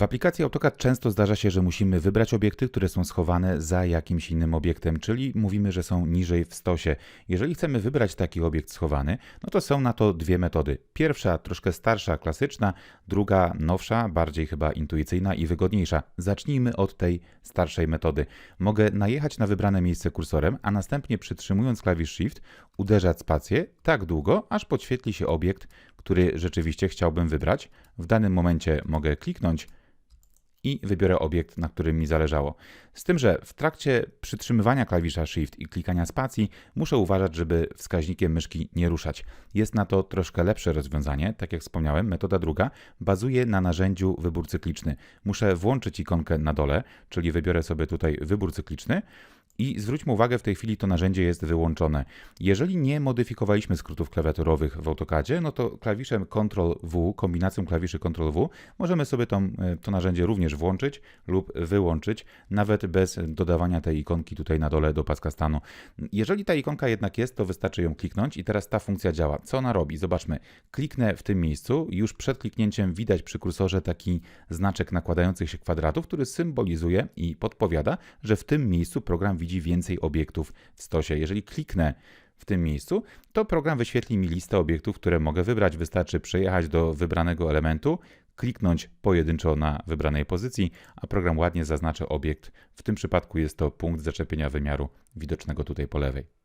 W aplikacji AutoCAD często zdarza się, że musimy wybrać obiekty, które są schowane za jakimś innym obiektem, czyli mówimy, że są niżej w stosie. Jeżeli chcemy wybrać taki obiekt schowany, no to są na to dwie metody. Pierwsza, troszkę starsza, klasyczna, druga, nowsza, bardziej chyba intuicyjna i wygodniejsza. Zacznijmy od tej starszej metody. Mogę najechać na wybrane miejsce kursorem, a następnie przytrzymując klawisz Shift uderzać spację tak długo, aż podświetli się obiekt, który rzeczywiście chciałbym wybrać. W danym momencie mogę kliknąć i wybiorę obiekt, na którym mi zależało. Z tym, że w trakcie przytrzymywania klawisza Shift i klikania spacji muszę uważać, żeby wskaźnikiem myszki nie ruszać. Jest na to troszkę lepsze rozwiązanie. Tak jak wspomniałem, metoda druga bazuje na narzędziu wybór cykliczny. Muszę włączyć ikonkę na dole, czyli wybiorę sobie tutaj wybór cykliczny. I zwróćmy uwagę, w tej chwili to narzędzie jest wyłączone. Jeżeli nie modyfikowaliśmy skrótów klawiaturowych w AutoCADzie, no to klawiszem Ctrl-W, kombinacją klawiszy Ctrl-W, możemy sobie to, to narzędzie również włączyć lub wyłączyć, nawet bez dodawania tej ikonki tutaj na dole do paska stanu. Jeżeli ta ikonka jednak jest, to wystarczy ją kliknąć i teraz ta funkcja działa. Co ona robi? Zobaczmy. Kliknę w tym miejscu, już przed kliknięciem widać przy kursorze taki znaczek nakładających się kwadratów, który symbolizuje i podpowiada, że w tym miejscu program widzi widzi więcej obiektów w stosie. Jeżeli kliknę w tym miejscu, to program wyświetli mi listę obiektów, które mogę wybrać. Wystarczy przejechać do wybranego elementu, kliknąć pojedynczo na wybranej pozycji, a program ładnie zaznaczy obiekt. W tym przypadku jest to punkt zaczepienia wymiaru widocznego tutaj po lewej.